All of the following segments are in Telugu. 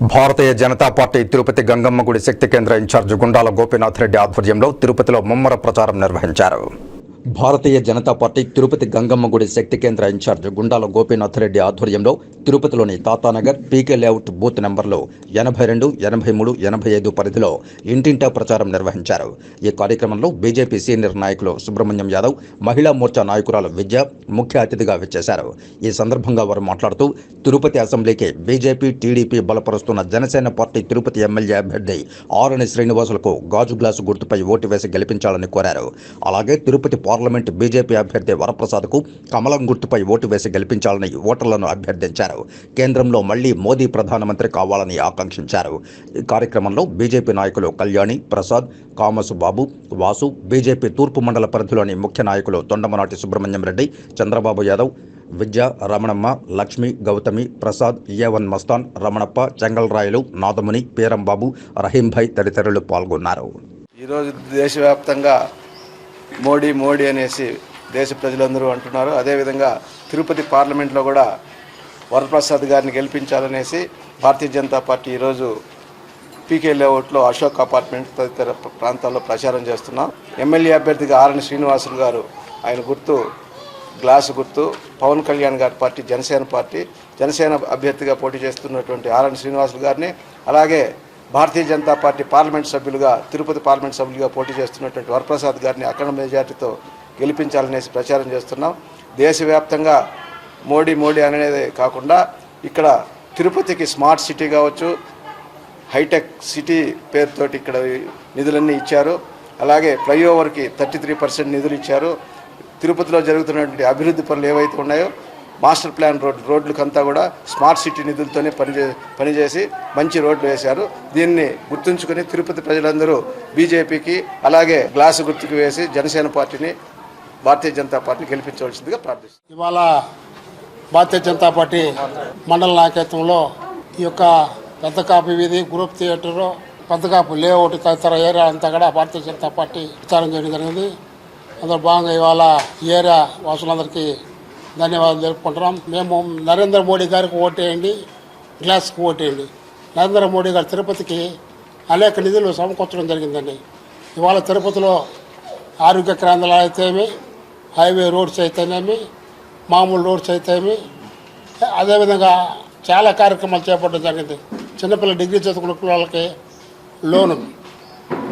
భారతీయ జనతా పార్టీ తిరుపతి గంగమ్మ గుడి శక్తి కేంద్ర ఇన్ఛార్జ్ గుండాల గోపీనాథ్ రెడ్డి ఆధ్వర్యంలో తిరుపతిలో ముమ్మర ప్రచారం నిర్వహించారు. భారతీయ జనతా పార్టీ తిరుపతి గంగమ్మ గుడి శక్తి కేంద్ర ఇన్ఛార్జ్ గుండాల గోపీనాథ్ రెడ్డి ఆధ్వర్యంలో తిరుపతిలోని తాతానగర్ పీకే లేఅవుట్ బూత్ నెంబర్లో ఎనభై రెండు ఎనభై మూడు ఎనభై ఐదు పరిధిలో ఇంటింటా ప్రచారం నిర్వహించారు. ఈ కార్యక్రమంలో బీజేపీ సీనియర్ నాయకులు సుబ్రహ్మణ్యం యాదవ్ మహిళా మోర్చా నాయకురాలు విద్య ముఖ్య అతిథిగా విచ్చేశారు. ఈ సందర్భంగా వారు మాట్లాడుతూ తిరుపతి అసెంబ్లీకి బీజేపీ టీడీపీ బలపరుస్తున్న జనసేన పార్టీ తిరుపతి ఎమ్మెల్యే అభ్యర్థి ఆరణి శ్రీనివాసులకు గాజు గ్లాసు గుర్తుపై ఓటు వేసి గెలిపించాలని కోరారు. అలాగే తిరుపతి పార్లమెంట్ బీజేపీ అభ్యర్థి వరప్రసాద్కు కమలం గుర్తుపై ఓటు వేసి గెలిపించాలని ఓటర్లను అభ్యర్థించారు. కేంద్రంలో మళ్ళీ మోదీ ప్రధానమంత్రి కావాలని ఆకాంక్షించారు. ఈ కార్యక్రమంలో బీజేపీ నాయకులు కళ్యాణి ప్రసాద్ కామసు బాబు వాసు బీజేపీ తూర్పు మండల పరిధిలోని ముఖ్య నాయకులు తొండమనాటి సుబ్రహ్మణ్యం రెడ్డి చంద్రబాబు యాదవ్ విద్య రమణమ్మ లక్ష్మి గౌతమి ప్రసాద్ ఏవన్ మస్తాన్ రమణప్ప చెంగల్రాయలు నాదముని పీరంబాబు రహీంభాయ్ తదితరులు పాల్గొన్నారు. ఈరోజు దేశవ్యాప్తంగా మోడీ మోడీ అనేసి దేశ ప్రజలందరూ అంటున్నారు. అదేవిధంగా తిరుపతి పార్లమెంట్లో కూడా వరప్రసాద్ గారిని గెలిపించాలనేసి భారతీయ జనతా పార్టీ ఈరోజు పీకే లేఅవుట్లో అశోక్ అపార్ట్మెంట్ తదితర ప్రాంతాల్లో ప్రచారం చేస్తున్నాం. ఎమ్మెల్యే అభ్యర్థిగా ఆర్ఎన్ శ్రీనివాసులు గారు ఆయన గుర్తు గ్లాసు గుర్తు పవన్ కళ్యాణ్ గారి పార్టీ జనసేన పార్టీ జనసేన అభ్యర్థిగా పోటీ చేస్తున్నటువంటి ఆర్ఎన్ శ్రీనివాసులు గారిని అలాగే భారతీయ జనతా పార్టీ పార్లమెంట్ సభ్యులుగా తిరుపతి పార్లమెంట్ సభ్యులుగా పోటీ చేస్తున్నటువంటి వరప్రసాద్ గారిని అఖండ మెజార్టీతో గెలిపించాలనేసి ప్రచారం చేస్తున్నాం. దేశవ్యాప్తంగా మోడీ మోడీ అనేది కాకుండా ఇక్కడ తిరుపతికి స్మార్ట్ సిటీ కావచ్చు హైటెక్ సిటీ పేరుతోటి ఇక్కడ నిధులన్నీ ఇచ్చారు. అలాగే ఫ్లైఓవర్కి థర్టీ త్రీ పర్సెంట్ నిధులు ఇచ్చారు. తిరుపతిలో జరుగుతున్నటువంటి అభివృద్ధి పనులు ఏవైతే ఉన్నాయో మాస్టర్ ప్లాన్ రోడ్ రోడ్లకంతా కూడా స్మార్ట్ సిటీ నిధులతోనే పనిచే పనిచేసి మంచి రోడ్లు వేశారు. దీన్ని గుర్తుంచుకొని తిరుపతి ప్రజలందరూ బీజేపీకి అలాగే గ్లాసు గుర్తుకు వేసి జనసేన పార్టీని భారతీయ జనతా పార్టీని గెలిపించవలసిందిగా ప్రార్థిస్తుంది ఇవాళ భారతీయ జనతా పార్టీ మండల నాయకత్వంలో ఈ యొక్క పెద్దకాపు వీధి గ్రూప్ థియేటర్ పెద్దకాపు లేఅవుట్ తదితర ఏరియా అంతా కూడా భారతీయ జనతా పార్టీ ప్రచారం చేయడం జరిగింది. అందులో భాగంగా ఇవాళ ఈ ఏరియా వాసులందరికీ ధన్యవాదాలు తెలుపుకుంటున్నాం. మేము నరేంద్ర మోడీ గారికి ఓటేయండి గ్లాస్కి ఓటేయండి. నరేంద్ర మోడీ గారు తిరుపతికి అనేక నిధులు సమకూర్చడం జరిగిందండి. ఇవాళ తిరుపతిలో ఆరోగ్య కేంద్రాలు అయితేమి హైవే రోడ్స్ అయితేనేమి మామూలు రోడ్స్ అయితేమి అదేవిధంగా చాలా కార్యక్రమాలు చేపట్టడం జరిగింది. చిన్నపిల్లల డిగ్రీ చదువుకున్న పిల్లలకి లోను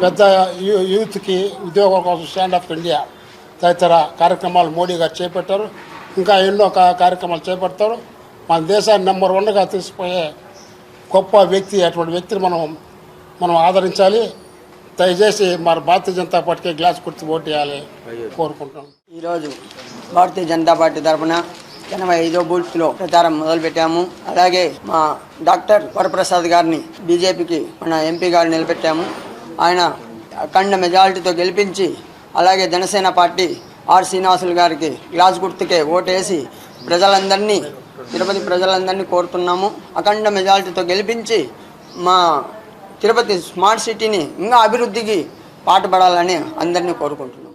పెద్ద యూ- యూత్కి ఉద్యోగం కోసం స్టాండ్ అప్ ఇండియా తదితర కార్యక్రమాలు మోడీ గారు చేపట్టారు. ఇంకా ఎన్నో కార్యక్రమాలు చేపడతారు. మన దేశాన్ని నెంబర్ వన్గా తీసుకుపోయే గొప్ప వ్యక్తి అటువంటి వ్యక్తిని మనం మనం ఆదరించాలి. దయచేసి మరి భారతీయ జనతా పార్టీకి గ్లాస్ కుర్తి ఓటు వేయాలి కోరుకుంటున్నాం ఈరోజు భారతీయ జనతా పార్టీ తరఫున ఎనభై ఐదో బూత్లో ప్రచారం మొదలుపెట్టాము. అలాగే మా డాక్టర్ వరప్రసాద్ గారిని బీజేపీకి మన ఎంపీ గారు నిలబెట్టాము. ఆయన అఖండ మెజారిటీతో గెలిపించి అలాగే జనసేన పార్టీ ఆర్ శ్రీనివాసులు గారికి గ్లాస్ గుర్తుకే ఓటేసి ప్రజలందరినీ తిరుపతి ప్రజలందరినీ కోరుతున్నాము. అఖండ మెజారిటీతో గెలిపించి మా తిరుపతి స్మార్ట్ సిటీని ఇంకా అభివృద్ధికి పాటుపడాలని అందరినీ కోరుకుంటున్నాను